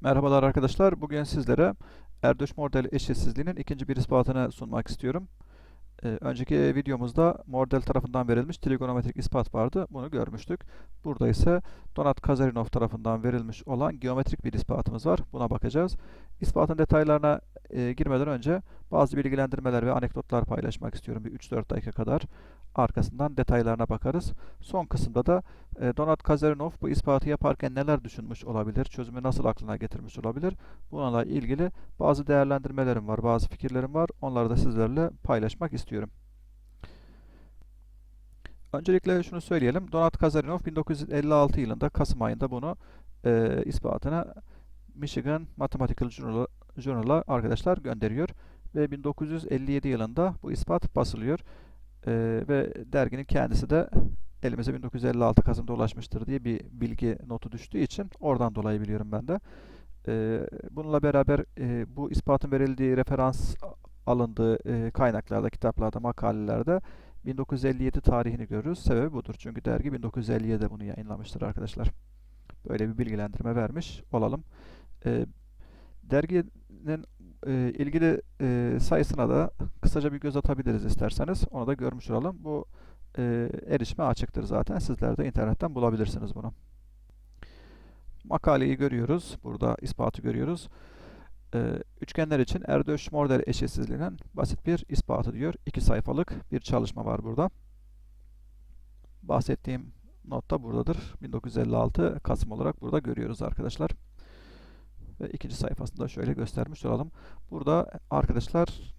Merhabalar arkadaşlar. Bugün sizlere Erdős model eşitsizliğinin ikinci bir ispatını sunmak istiyorum. Ee, önceki videomuzda model tarafından verilmiş trigonometrik ispat vardı. Bunu görmüştük. Burada ise Donat Kazarinov tarafından verilmiş olan geometrik bir ispatımız var. Buna bakacağız. İspatın detaylarına e, girmeden önce bazı bilgilendirmeler ve anekdotlar paylaşmak istiyorum. Bir 3-4 dakika kadar. Arkasından detaylarına bakarız. Son kısımda da e, Donat Kazarinov bu ispatı yaparken neler düşünmüş olabilir, çözümü nasıl aklına getirmiş olabilir? Bununla ilgili bazı değerlendirmelerim var, bazı fikirlerim var. Onları da sizlerle paylaşmak istiyorum. Öncelikle şunu söyleyelim. Donat Kazarinov 1956 yılında Kasım ayında bunu e, ispatına Michigan Mathematical Journal, Journal'a arkadaşlar gönderiyor. Ve 1957 yılında bu ispat basılıyor. E, ve derginin kendisi de elimize 1956 Kasım'da ulaşmıştır diye bir bilgi notu düştüğü için oradan dolayı biliyorum ben de. E, bununla beraber e, bu ispatın verildiği referans alındığı e, kaynaklarda, kitaplarda, makalelerde 1957 tarihini görürüz. Sebebi budur. Çünkü dergi 1957'de bunu yayınlamıştır arkadaşlar. Böyle bir bilgilendirme vermiş olalım. E, derginin e, ilgili sayısına da kısaca bir göz atabiliriz isterseniz. Onu da görmüş olalım. Bu erişime açıktır zaten. Sizler de internetten bulabilirsiniz bunu. Makaleyi görüyoruz. Burada ispatı görüyoruz. E, üçgenler için Erdős model eşitsizliğinin basit bir ispatı diyor. İki sayfalık bir çalışma var burada. Bahsettiğim not da buradadır. 1956 Kasım olarak burada görüyoruz arkadaşlar. Ve ikinci sayfasında şöyle göstermiş olalım. Burada arkadaşlar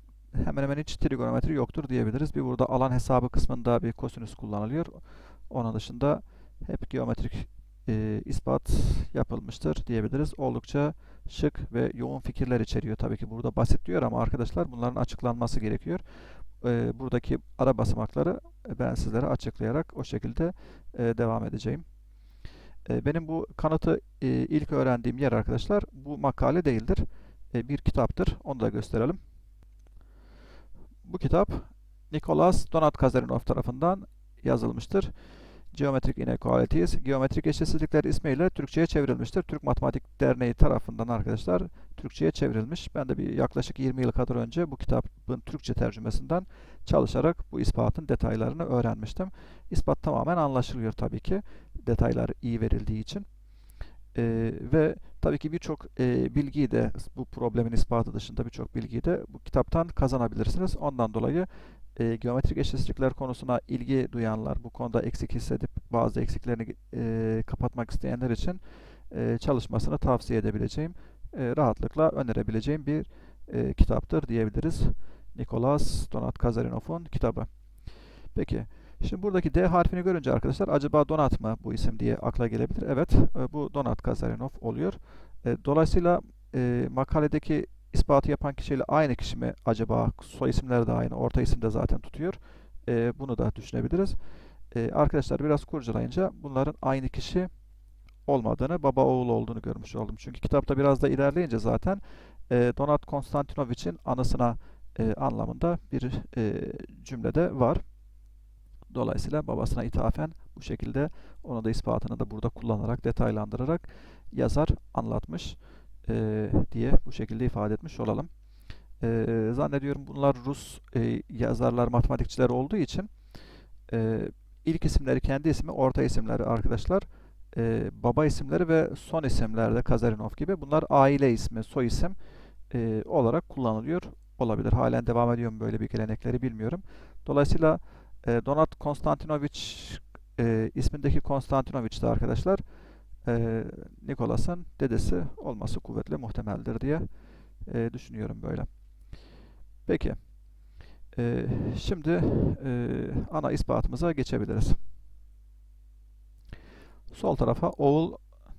hemen hemen hiç trigonometri yoktur diyebiliriz. Bir burada alan hesabı kısmında bir kosinüs kullanılıyor. Onun dışında hep geometrik e, ispat yapılmıştır diyebiliriz. Oldukça şık ve yoğun fikirler içeriyor. Tabii ki burada basit diyor ama arkadaşlar bunların açıklanması gerekiyor. E, buradaki ara basamakları ben sizlere açıklayarak o şekilde e, devam edeceğim. E, benim bu kanıtı e, ilk öğrendiğim yer arkadaşlar bu makale değildir. E, bir kitaptır. Onu da gösterelim. Bu kitap Nicholas Donat Kazarinov tarafından yazılmıştır. Geometric Inequalities, Geometrik Eşitsizlikler ismiyle Türkçe'ye çevrilmiştir. Türk Matematik Derneği tarafından arkadaşlar Türkçe'ye çevrilmiş. Ben de bir yaklaşık 20 yıl kadar önce bu kitabın Türkçe tercümesinden çalışarak bu ispatın detaylarını öğrenmiştim. İspat tamamen anlaşılıyor tabii ki. Detaylar iyi verildiği için. Ee, ve tabii ki birçok e, bilgiyi de bu problemin ispatı dışında birçok bilgiyi de bu kitaptan kazanabilirsiniz. Ondan dolayı e, geometrik eşitsizlikler konusuna ilgi duyanlar, bu konuda eksik hissedip bazı eksiklerini e, kapatmak isteyenler için e, çalışmasını tavsiye edebileceğim, e, rahatlıkla önerebileceğim bir e, kitaptır diyebiliriz. Nicolas Donat Kazarinov'un kitabı. Peki, şimdi buradaki D harfini görünce arkadaşlar acaba Donat mı bu isim diye akla gelebilir. Evet, e, bu Donat Kazarinov oluyor. E, dolayısıyla e, makaledeki ispatı yapan kişiyle aynı kişi mi acaba? Soy isimleri de aynı, orta isim de zaten tutuyor. Bunu da düşünebiliriz. Arkadaşlar biraz kurcalayınca bunların aynı kişi olmadığını, baba oğul olduğunu görmüş oldum. Çünkü kitapta biraz da ilerleyince zaten Donat Konstantinovich'in anısına e, anlamında bir cümlede var. Dolayısıyla babasına ithafen bu şekilde onu da ispatını da burada kullanarak, detaylandırarak yazar anlatmış e, diye bu şekilde ifade etmiş olalım. E, zannediyorum bunlar Rus e, yazarlar, matematikçiler olduğu için e, ilk isimleri kendi ismi, orta isimleri arkadaşlar, e, baba isimleri ve son isimlerde Kazarinov gibi bunlar aile ismi, soy isim e, olarak kullanılıyor olabilir. Halen devam ediyor mu böyle bir gelenekleri bilmiyorum. Dolayısıyla e, Donat Konstantinovich e, ismindeki Konstantinovich de arkadaşlar e, Nikolas'ın dedesi olması kuvvetli muhtemeldir diye e, düşünüyorum böyle. Peki. E, şimdi e, ana ispatımıza geçebiliriz. Sol tarafa oğul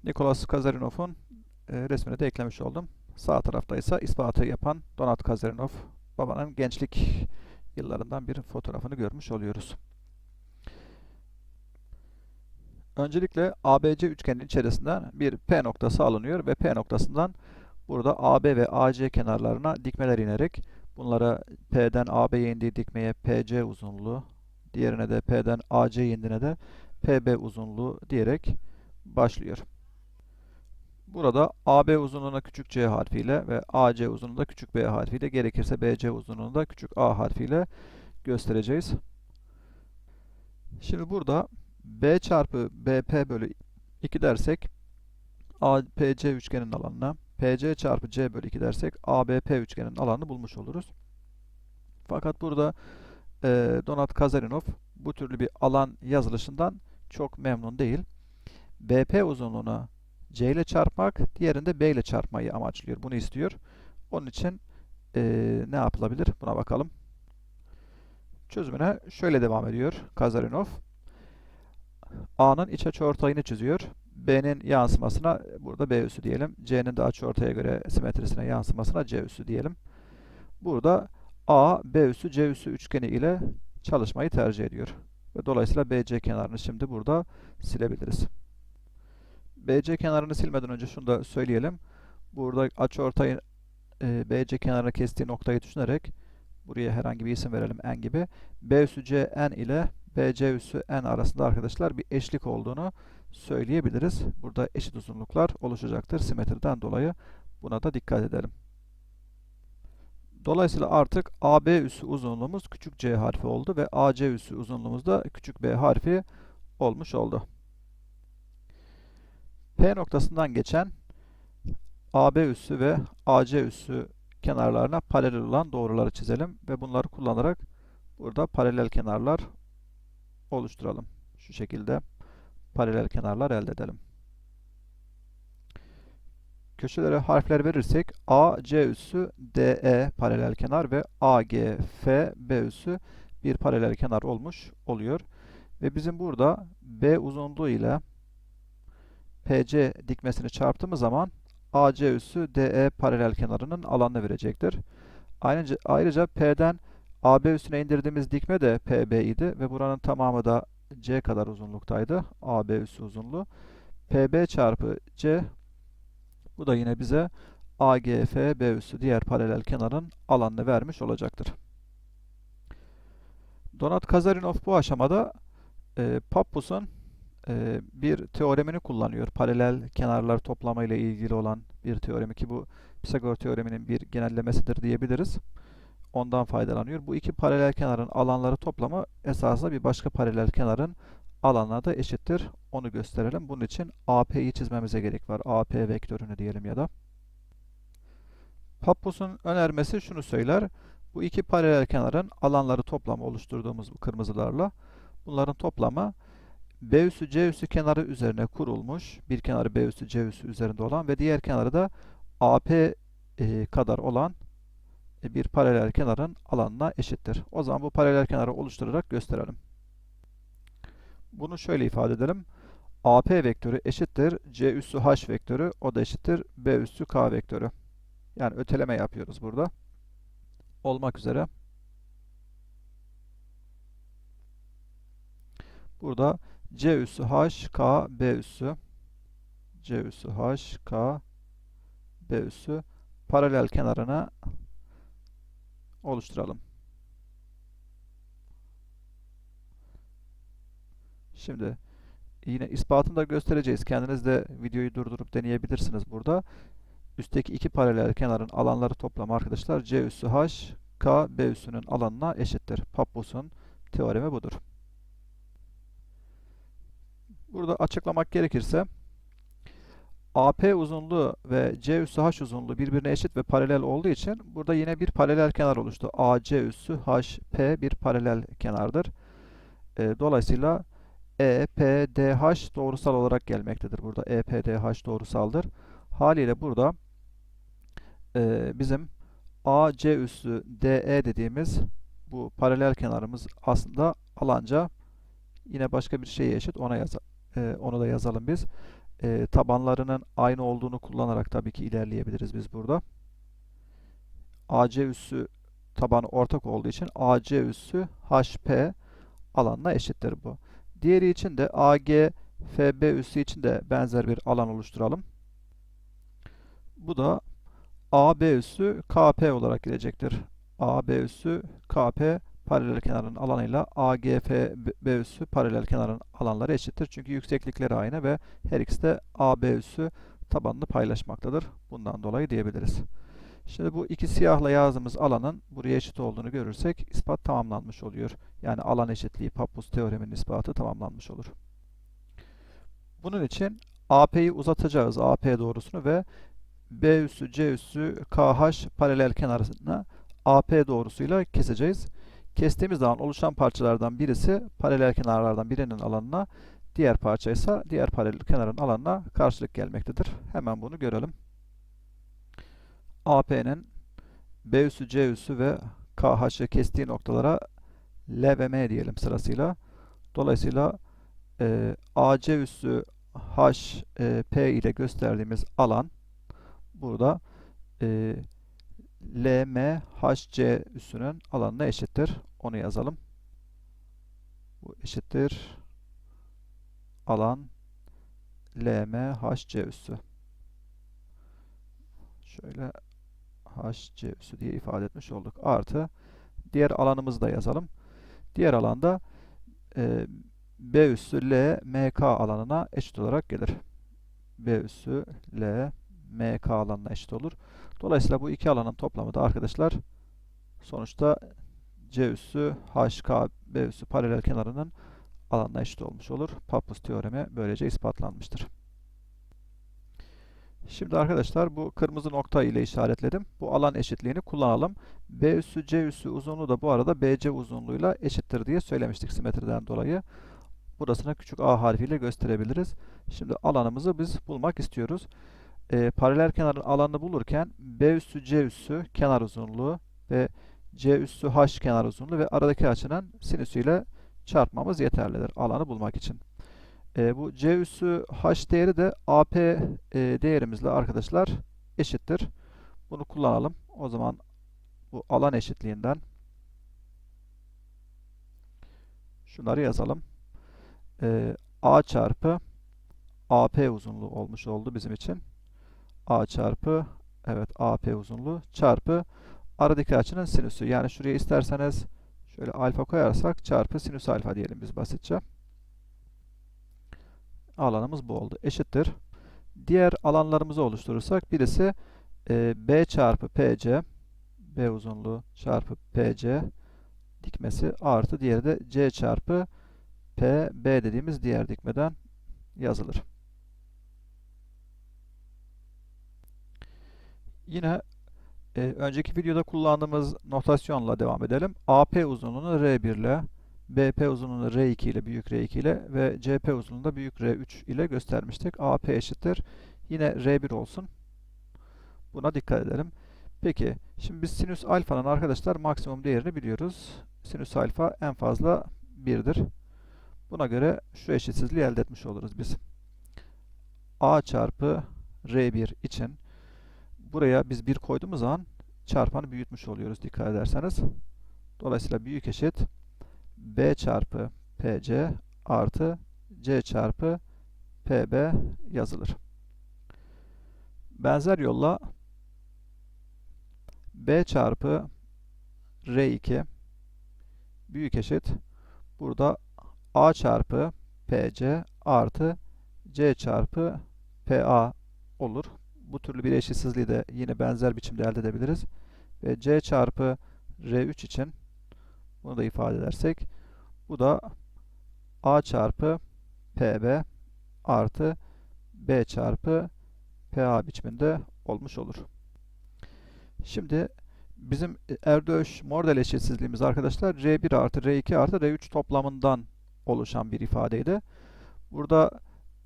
Nikolas Kazarinov'un e, resmini de eklemiş oldum. Sağ tarafta ise ispatı yapan Donat Kazarinov babanın gençlik yıllarından bir fotoğrafını görmüş oluyoruz. Öncelikle ABC üçgenin içerisinden bir P noktası alınıyor ve P noktasından burada AB ve AC kenarlarına dikmeler inerek bunlara P'den AB'ye indiği dikmeye PC uzunluğu, diğerine de P'den AC indiğine de PB uzunluğu diyerek başlıyor. Burada AB uzunluğuna küçük c harfiyle ve AC uzunluğunda küçük b harfiyle gerekirse BC uzunluğunda küçük a harfiyle göstereceğiz. Şimdi burada B çarpı BP bölü 2 dersek APC üçgenin alanına PC çarpı C bölü 2 dersek ABP üçgenin alanını bulmuş oluruz. Fakat burada e, Donat Kazarinov bu türlü bir alan yazılışından çok memnun değil. BP uzunluğuna C ile çarpmak, diğerinde B ile çarpmayı amaçlıyor. Bunu istiyor. Onun için e, ne yapılabilir? Buna bakalım. Çözümüne şöyle devam ediyor Kazarinov. A'nın iç açıortayını çiziyor. B'nin yansımasına burada B üssü diyelim. C'nin de açıortaya göre simetrisine yansımasına C üssü diyelim. Burada A, B üssü, C üssü üçgeni ile çalışmayı tercih ediyor. Ve dolayısıyla BC kenarını şimdi burada silebiliriz. BC kenarını silmeden önce şunu da söyleyelim. Burada açıortayı e, BC kenarını kestiği noktayı düşünerek buraya herhangi bir isim verelim n gibi. B üssü C ile BC üssü n arasında arkadaşlar bir eşlik olduğunu söyleyebiliriz. Burada eşit uzunluklar oluşacaktır simetriden dolayı. Buna da dikkat edelim. Dolayısıyla artık AB üssü uzunluğumuz küçük c harfi oldu ve AC üssü uzunluğumuz da küçük b harfi olmuş oldu. P noktasından geçen AB üssü ve AC üssü kenarlarına paralel olan doğruları çizelim ve bunları kullanarak burada paralel kenarlar oluşturalım. Şu şekilde paralel kenarlar elde edelim. Köşelere harfler verirsek AC üssü DE paralel kenar ve AGF B üssü bir paralel kenar olmuş oluyor. Ve bizim burada B uzunluğu ile PC dikmesini çarptığımız zaman AC üssü DE paralel kenarının alanını verecektir. Ayrıca, ayrıca P'den AB üstüne indirdiğimiz dikme de PB idi ve buranın tamamı da C kadar uzunluktaydı. AB üssü uzunluğu. PB çarpı C bu da yine bize AGF B üssü diğer paralel kenarın alanını vermiş olacaktır. Donat Kazarinov bu aşamada e, Pappus'un e, bir teoremini kullanıyor. Paralel kenarlar toplamı ile ilgili olan bir teoremi ki bu Pisagor teoreminin bir genellemesidir diyebiliriz. Ondan faydalanıyor. Bu iki paralel kenarın alanları toplamı esasında bir başka paralel kenarın alanına da eşittir. Onu gösterelim. Bunun için AP'yi çizmemize gerek var. AP vektörünü diyelim ya da. Pappus'un önermesi şunu söyler. Bu iki paralel kenarın alanları toplamı oluşturduğumuz bu kırmızılarla bunların toplamı B üssü C üssü kenarı üzerine kurulmuş. Bir kenarı B üssü C üssü üzerinde olan ve diğer kenarı da AP e, kadar olan e, bir paralel kenarın alanına eşittir. O zaman bu paralel kenarı oluşturarak gösterelim. Bunu şöyle ifade edelim. AP vektörü eşittir C üssü H vektörü. O da eşittir B üssü K vektörü. Yani öteleme yapıyoruz burada. Olmak üzere. Burada C üssü H, K, B üssü C üssü H, K, B üssü paralel kenarına oluşturalım. Şimdi yine ispatını da göstereceğiz. Kendiniz de videoyu durdurup deneyebilirsiniz burada. Üstteki iki paralel kenarın alanları toplamı arkadaşlar C üssü H, K, B üssünün alanına eşittir. Pappus'un teoremi budur. Burada açıklamak gerekirse AP uzunluğu ve C üssü H uzunluğu birbirine eşit ve paralel olduğu için burada yine bir paralel kenar oluştu. AC üssü HP bir paralel kenardır. E, dolayısıyla EPDH doğrusal olarak gelmektedir. Burada EPDH doğrusaldır. Haliyle burada e, bizim AC üssü DE dediğimiz bu paralel kenarımız aslında alanca yine başka bir şeye eşit. Ona yaz e, onu da yazalım biz. E, tabanlarının aynı olduğunu kullanarak tabii ki ilerleyebiliriz biz burada. AC üssü tabanı ortak olduğu için AC üssü HP alanına eşittir bu. Diğeri için de AG FB üssü için de benzer bir alan oluşturalım. Bu da AB üssü KP olarak gelecektir. AB üssü KP paralel kenarın alanıyla AGF B üssü paralel kenarın alanları eşittir. Çünkü yükseklikleri aynı ve her ikisi de AB üssü tabanını paylaşmaktadır. Bundan dolayı diyebiliriz. Şimdi bu iki siyahla yazdığımız alanın buraya eşit olduğunu görürsek ispat tamamlanmış oluyor. Yani alan eşitliği Pappus teoreminin ispatı tamamlanmış olur. Bunun için AP'yi uzatacağız. AP doğrusunu ve B üssü C üssü KH paralel kenarına AP doğrusuyla keseceğiz. Kestiğimiz zaman oluşan parçalardan birisi paralel kenarlardan birinin alanına, diğer parça ise diğer paralel kenarın alanına karşılık gelmektedir. Hemen bunu görelim. AP'nin B üssü, C üssü ve KH'ı kestiği noktalara L ve M diyelim sırasıyla. Dolayısıyla e, AC üssü H, e, P ile gösterdiğimiz alan burada e, LMHC üssünün alanına eşittir. Onu yazalım. Bu eşittir alan LMHC üssü. Şöyle HC üssü diye ifade etmiş olduk. Artı diğer alanımızı da yazalım. Diğer alanda e, B üssü L MK alanına eşit olarak gelir. B üssü L MK alanına eşit olur. Dolayısıyla bu iki alanın toplamı da arkadaşlar sonuçta C üssü HK B üssü paralel kenarının alanına eşit olmuş olur. Pappus teoremi böylece ispatlanmıştır. Şimdi arkadaşlar bu kırmızı nokta ile işaretledim. Bu alan eşitliğini kullanalım. B üssü C üssü uzunluğu da bu arada BC uzunluğuyla eşittir diye söylemiştik simetriden dolayı. Burasına küçük a harfiyle gösterebiliriz. Şimdi alanımızı biz bulmak istiyoruz. Ee, paralel kenarın alanını bulurken B üssü C üssü kenar uzunluğu ve C üssü H kenar uzunluğu ve aradaki açının sinüsüyle çarpmamız yeterlidir alanı bulmak için. E, bu C üssü H değeri de AP e, değerimizle arkadaşlar eşittir. Bunu kullanalım. O zaman bu alan eşitliğinden şunları yazalım. E, A çarpı AP uzunluğu olmuş oldu bizim için. A çarpı evet AP uzunluğu çarpı aradaki açının sinüsü. Yani şuraya isterseniz şöyle alfa koyarsak çarpı sinüs alfa diyelim biz basitçe alanımız bu oldu. Eşittir. Diğer alanlarımızı oluşturursak birisi e, B çarpı PC B uzunluğu çarpı PC dikmesi artı diğeri de C çarpı PB dediğimiz diğer dikmeden yazılır. Yine e, önceki videoda kullandığımız notasyonla devam edelim. AP uzunluğunu R1 ile BP uzunluğunu R2 ile büyük R2 ile ve CP uzunluğunu da büyük R3 ile göstermiştik. AP eşittir. Yine R1 olsun. Buna dikkat edelim. Peki şimdi biz sinüs alfanın arkadaşlar maksimum değerini biliyoruz. Sinüs alfa en fazla 1'dir. Buna göre şu eşitsizliği elde etmiş oluruz biz. A çarpı R1 için buraya biz 1 koyduğumuz zaman çarpanı büyütmüş oluyoruz dikkat ederseniz. Dolayısıyla büyük eşit B çarpı PC artı C çarpı PB yazılır. Benzer yolla B çarpı R2 büyük eşit burada A çarpı PC artı C çarpı PA olur. Bu türlü bir eşitsizliği de yine benzer biçimde elde edebiliriz. Ve C çarpı R3 için bunu da ifade edersek bu da A çarpı PB artı B çarpı PA biçiminde olmuş olur. Şimdi bizim Erdős model eşitsizliğimiz arkadaşlar R1 artı R2 artı R3 toplamından oluşan bir ifadeydi. Burada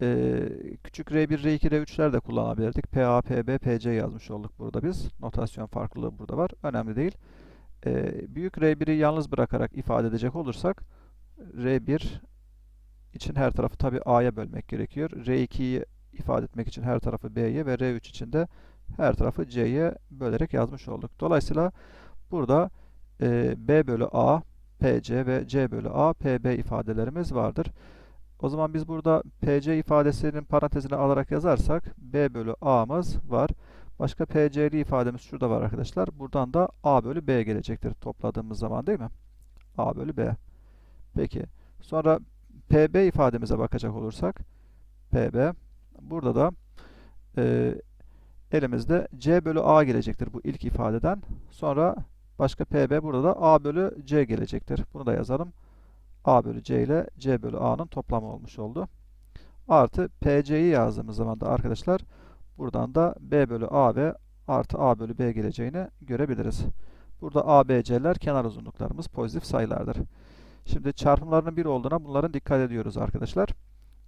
e, küçük R1, R2, R3'ler de kullanabilirdik. PA, PB, PC yazmış olduk burada biz. Notasyon farklılığı burada var. Önemli değil. E, büyük R1'i yalnız bırakarak ifade edecek olursak R1 için her tarafı tabi A'ya bölmek gerekiyor. R2'yi ifade etmek için her tarafı B'ye ve R3 için de her tarafı C'ye bölerek yazmış olduk. Dolayısıyla burada e, B bölü A, PC ve C bölü A, PB ifadelerimiz vardır. O zaman biz burada PC ifadesinin parantezine alarak yazarsak B bölü A'mız var. Başka PC'li ifademiz şurada var arkadaşlar. Buradan da A bölü B gelecektir topladığımız zaman değil mi? A bölü B. Peki. Sonra PB ifademize bakacak olursak PB burada da e, elimizde C bölü A gelecektir bu ilk ifadeden. Sonra başka PB burada da A bölü C gelecektir. Bunu da yazalım. A bölü C ile C bölü A'nın toplamı olmuş oldu. Artı PC'yi yazdığımız zaman da arkadaşlar buradan da B bölü AB artı A bölü B geleceğini görebiliriz. Burada ABC'ler kenar uzunluklarımız pozitif sayılardır. Şimdi çarpımlarının 1 olduğuna bunların dikkat ediyoruz arkadaşlar.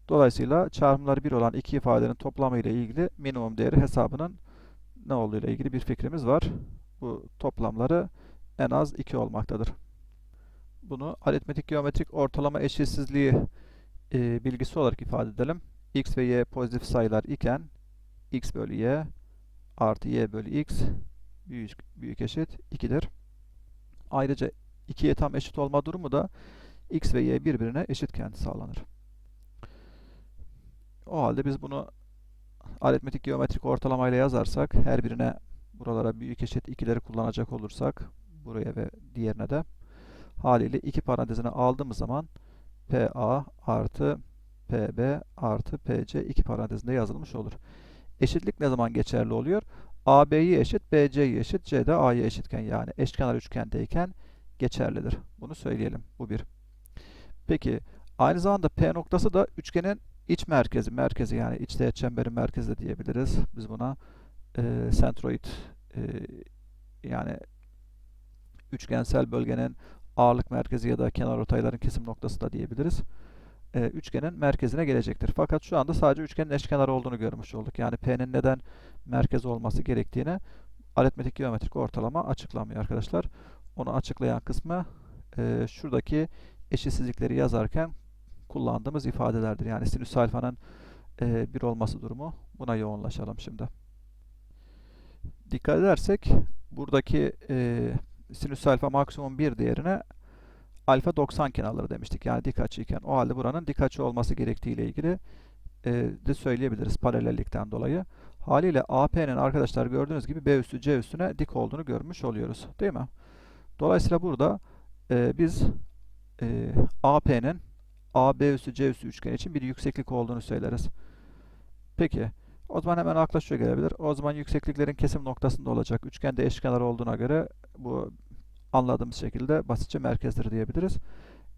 Dolayısıyla çarpımları 1 olan iki ifadenin toplamı ile ilgili minimum değeri hesabının ne olduğu ile ilgili bir fikrimiz var. Bu toplamları en az 2 olmaktadır. Bunu aritmetik geometrik ortalama eşitsizliği e, bilgisi olarak ifade edelim. x ve y pozitif sayılar iken x bölü y artı y bölü x büyük, büyük eşit 2'dir. Ayrıca 2'ye tam eşit olma durumu da x ve y birbirine eşitken sağlanır. O halde biz bunu aritmetik geometrik ortalamayla yazarsak her birine buralara büyük eşit 2'leri kullanacak olursak buraya ve diğerine de haliyle iki parantezine aldığımız zaman PA artı PB artı PC iki parantezinde yazılmış olur. Eşitlik ne zaman geçerli oluyor? AB'yi eşit, BC'yi eşit, C de A'yı eşitken yani eşkenar üçgendeyken geçerlidir. Bunu söyleyelim. Bu bir. Peki aynı zamanda P noktası da üçgenin iç merkezi, merkezi yani iç teğet çemberin merkezi de diyebiliriz. Biz buna e, sentroid e, yani üçgensel bölgenin ağırlık merkezi ya da kenar ortayların kesim noktası da diyebiliriz. E, üçgenin merkezine gelecektir. Fakat şu anda sadece üçgenin eşkenar olduğunu görmüş olduk. Yani P'nin neden merkez olması gerektiğini aritmetik geometrik ortalama açıklamıyor arkadaşlar. Onu açıklayan kısmı e, şuradaki eşitsizlikleri yazarken kullandığımız ifadelerdir. Yani sinüs alfanın e, 1 olması durumu. Buna yoğunlaşalım şimdi. Dikkat edersek buradaki e, sinüs alfa maksimum 1 değerine alfa 90 kenarları demiştik. Yani dik açıyken. O halde buranın dik açı olması gerektiği ile ilgili e, de söyleyebiliriz paralellikten dolayı. Haliyle AP'nin arkadaşlar gördüğünüz gibi B üstü C üstüne dik olduğunu görmüş oluyoruz. Değil mi? Dolayısıyla burada e, biz e, AP'nin AB üstü C üstü üçgen için bir yükseklik olduğunu söyleriz. Peki. O zaman hemen şu gelebilir. O zaman yüksekliklerin kesim noktasında olacak. Üçgende eşkenar olduğuna göre bu anladığımız şekilde basitçe merkezdir diyebiliriz.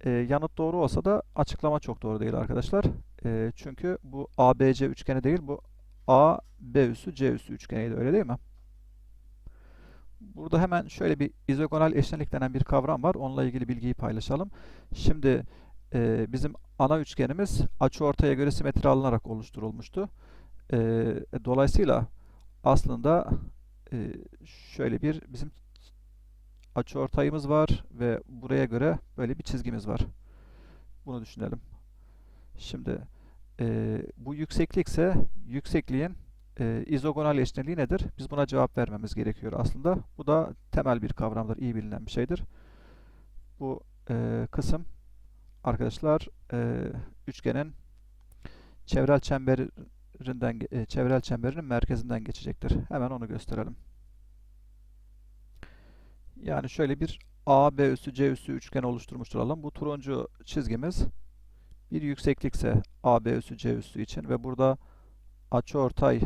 E, yanıt doğru olsa da açıklama çok doğru değil arkadaşlar. E, çünkü bu ABC üçgeni değil, bu A, B üssü, C üssü üçgeniydi öyle değil mi? Burada hemen şöyle bir izogonal eşlenik denen bir kavram var. Onunla ilgili bilgiyi paylaşalım. Şimdi e, bizim ana üçgenimiz açıortaya göre simetri alınarak oluşturulmuştu. E, dolayısıyla aslında e, şöyle bir bizim açıortayımız var ve buraya göre böyle bir çizgimiz var. Bunu düşünelim. Şimdi e, bu yükseklikse yüksekliğin e, izogonal eşleniği nedir? Biz buna cevap vermemiz gerekiyor aslında. Bu da temel bir kavramdır, iyi bilinen bir şeydir. Bu e, kısım arkadaşlar e, üçgenin çevrel çemberinden e, çevrel çemberinin merkezinden geçecektir. Hemen onu gösterelim. Yani şöyle bir A, B üssü, C üssü üçgen oluşturmuş olalım. Bu turuncu çizgimiz bir yükseklikse A, B üssü, C üssü için ve burada açıortay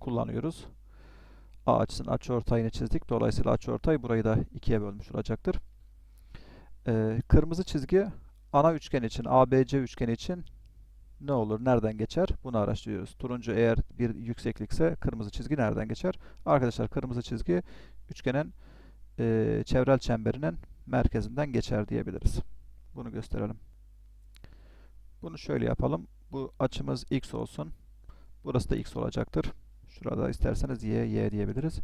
kullanıyoruz. A açısının açıortayını çizdik. Dolayısıyla açıortay burayı da ikiye bölmüş olacaktır. Ee, kırmızı çizgi ana üçgen için, ABC üçgeni için ne olur, nereden geçer? Bunu araştırıyoruz. Turuncu eğer bir yükseklikse kırmızı çizgi nereden geçer? Arkadaşlar kırmızı çizgi üçgenin e, çevrel çemberinin merkezinden geçer diyebiliriz. Bunu gösterelim. Bunu şöyle yapalım. Bu açımız x olsun. Burası da x olacaktır. Şurada isterseniz y, y diyebiliriz.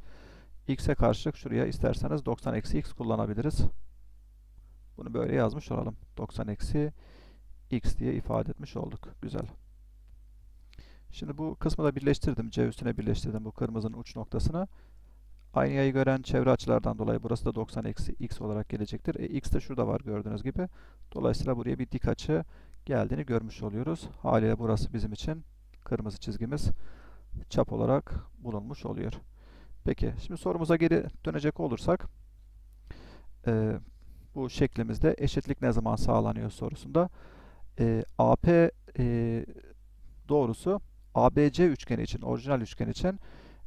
x'e karşılık şuraya isterseniz 90 eksi x kullanabiliriz. Bunu böyle yazmış olalım. 90 eksi diye ifade etmiş olduk. Güzel. Şimdi bu kısmı da birleştirdim. C üstüne birleştirdim bu kırmızının uç noktasını. Aynı yayı gören çevre açılardan dolayı burası da 90 eksi x olarak gelecektir. E, x de şurada var gördüğünüz gibi. Dolayısıyla buraya bir dik açı geldiğini görmüş oluyoruz. Haliyle burası bizim için kırmızı çizgimiz çap olarak bulunmuş oluyor. Peki şimdi sorumuza geri dönecek olursak e, bu şeklimizde eşitlik ne zaman sağlanıyor sorusunda e, AP e, doğrusu ABC üçgeni için, orijinal üçgen için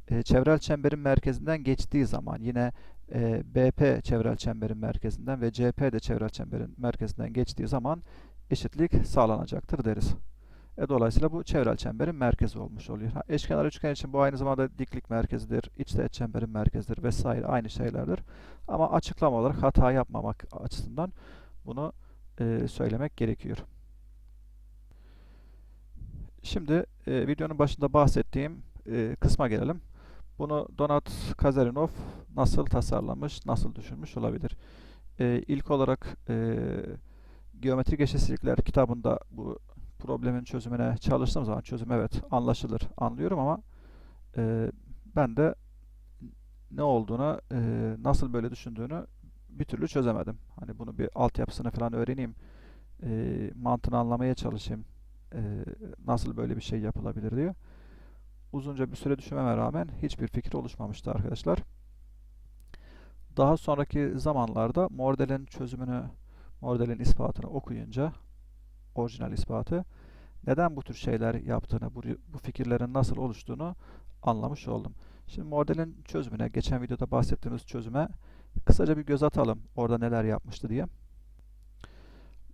e, çevrel çemberin merkezinden geçtiği zaman yine e, BP çevrel çemberin merkezinden ve CP de çevrel çemberin merkezinden geçtiği zaman eşitlik sağlanacaktır deriz. E, dolayısıyla bu çevrel çemberin merkezi olmuş oluyor. Ha, eşkenar üçgen için bu aynı zamanda diklik merkezidir, içteğet çemberin merkezidir vesaire aynı şeylerdir. Ama açıklama olarak hata yapmamak açısından bunu e, söylemek gerekiyor. Şimdi e, videonun başında bahsettiğim e, kısma gelelim. Bunu Donat Kazarinov nasıl tasarlamış, nasıl düşünmüş olabilir? E, ilk olarak e, Geometrik Eşitsizlikler kitabında bu problemin çözümüne çalıştığım zaman çözüm evet anlaşılır, anlıyorum ama e, ben de ne olduğunu, e, nasıl böyle düşündüğünü bir türlü çözemedim. Hani bunu bir altyapısını falan öğreneyim, e, mantığını anlamaya çalışayım, e, nasıl böyle bir şey yapılabilir diye. Uzunca bir süre düşünmeme rağmen hiçbir fikir oluşmamıştı arkadaşlar. Daha sonraki zamanlarda Mordel'in çözümünü, Mordel'in ispatını okuyunca, orijinal ispatı, neden bu tür şeyler yaptığını, bu, bu fikirlerin nasıl oluştuğunu anlamış oldum. Şimdi Mordel'in çözümüne, geçen videoda bahsettiğimiz çözüme kısaca bir göz atalım. Orada neler yapmıştı diye.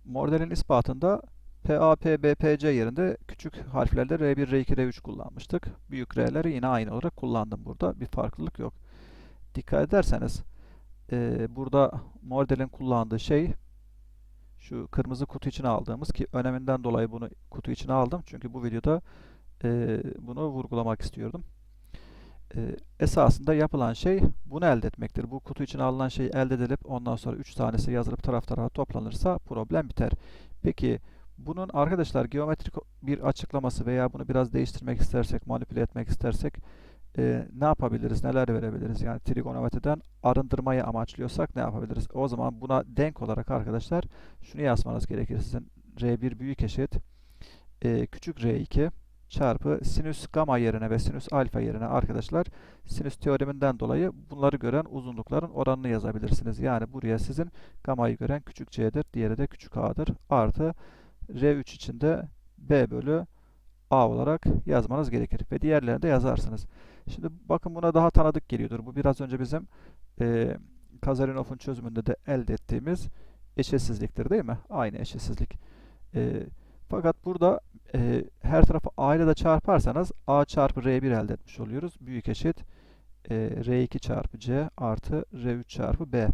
Mordel'in ispatında PA, P, B, P, C yerinde küçük harflerle R1, R2, R3 kullanmıştık. Büyük R'leri yine aynı olarak kullandım burada. Bir farklılık yok. Dikkat ederseniz e, burada modelin kullandığı şey şu kırmızı kutu içine aldığımız ki öneminden dolayı bunu kutu içine aldım. Çünkü bu videoda e, bunu vurgulamak istiyordum. E, esasında yapılan şey bunu elde etmektir. Bu kutu içine alınan şey elde edilip ondan sonra 3 tanesi yazılıp taraf tarafa toplanırsa problem biter. Peki bunun arkadaşlar geometrik bir açıklaması veya bunu biraz değiştirmek istersek, manipüle etmek istersek e, ne yapabiliriz, neler verebiliriz? Yani trigonometriden arındırmayı amaçlıyorsak ne yapabiliriz? O zaman buna denk olarak arkadaşlar şunu yazmanız gerekir. Sizin R1 büyük eşit e, küçük R2 çarpı sinüs gamma yerine ve sinüs alfa yerine arkadaşlar sinüs teoreminden dolayı bunları gören uzunlukların oranını yazabilirsiniz. Yani buraya sizin gamma'yı gören küçük c'dir, diğeri de küçük a'dır. Artı R3 için de B bölü A olarak yazmanız gerekir. Ve diğerlerini de yazarsınız. Şimdi bakın buna daha tanıdık geliyordur. Bu biraz önce bizim e, Kazarinov'un çözümünde de elde ettiğimiz eşitsizliktir değil mi? Aynı eşitsizlik. E, fakat burada e, her tarafı A ile de çarparsanız A çarpı R1 elde etmiş oluyoruz. Büyük eşit e, R2 çarpı C artı R3 çarpı B.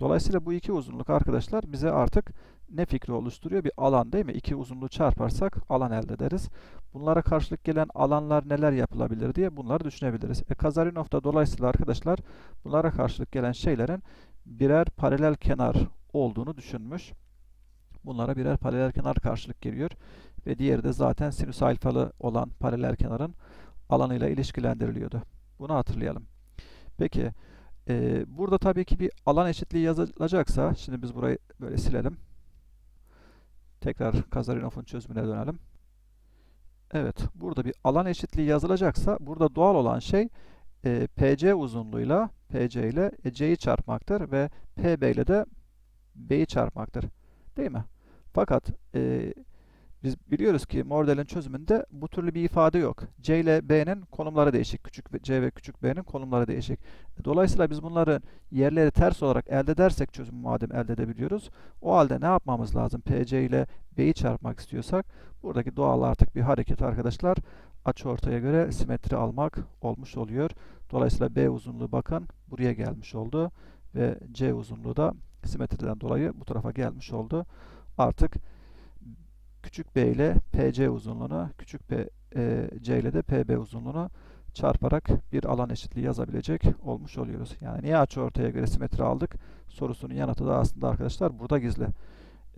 Dolayısıyla bu iki uzunluk arkadaşlar bize artık ne fikri oluşturuyor? Bir alan değil mi? İki uzunluğu çarparsak alan elde ederiz. Bunlara karşılık gelen alanlar neler yapılabilir diye bunları düşünebiliriz. E, Kazarinov da dolayısıyla arkadaşlar bunlara karşılık gelen şeylerin birer paralel kenar olduğunu düşünmüş. Bunlara birer paralel kenar karşılık geliyor. Ve diğeri de zaten sinüs alfalı olan paralel kenarın alanıyla ilişkilendiriliyordu. Bunu hatırlayalım. Peki e, burada tabii ki bir alan eşitliği yazılacaksa, şimdi biz burayı böyle silelim. Tekrar Kazarinov'un çözümüne dönelim. Evet, burada bir alan eşitliği yazılacaksa burada doğal olan şey e, PC uzunluğuyla PC ile e, C'yi çarpmaktır ve PB ile de B'yi çarpmaktır. Değil mi? Fakat e, biz biliyoruz ki Mordel'in çözümünde bu türlü bir ifade yok. C ile B'nin konumları değişik. Küçük C ve küçük B'nin konumları değişik. Dolayısıyla biz bunları yerleri ters olarak elde edersek çözümü madem elde edebiliyoruz. O halde ne yapmamız lazım? PC ile B'yi çarpmak istiyorsak buradaki doğal artık bir hareket arkadaşlar açı ortaya göre simetri almak olmuş oluyor. Dolayısıyla B uzunluğu bakın buraya gelmiş oldu ve C uzunluğu da simetriden dolayı bu tarafa gelmiş oldu. Artık küçük b ile PC uzunluğunu, küçük b, e, c ile de PB uzunluğunu çarparak bir alan eşitliği yazabilecek olmuş oluyoruz. Yani niye açı ortaya göre simetri aldık? Sorusunun yanıtı da aslında arkadaşlar burada gizli.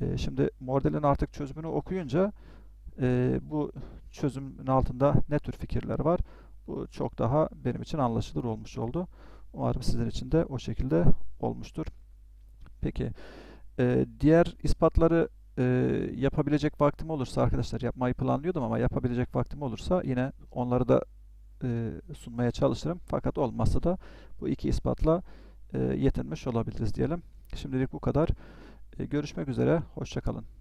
E, şimdi modelin artık çözümünü okuyunca e, bu çözümün altında ne tür fikirler var? Bu çok daha benim için anlaşılır olmuş oldu. Umarım sizin için de o şekilde olmuştur. Peki, e, diğer ispatları e, yapabilecek vaktim olursa arkadaşlar yapmayı planlıyordum ama yapabilecek vaktim olursa yine onları da e, sunmaya çalışırım. Fakat olmazsa da bu iki ispatla e, yetinmiş olabiliriz diyelim. Şimdilik bu kadar. E, görüşmek üzere. Hoşçakalın.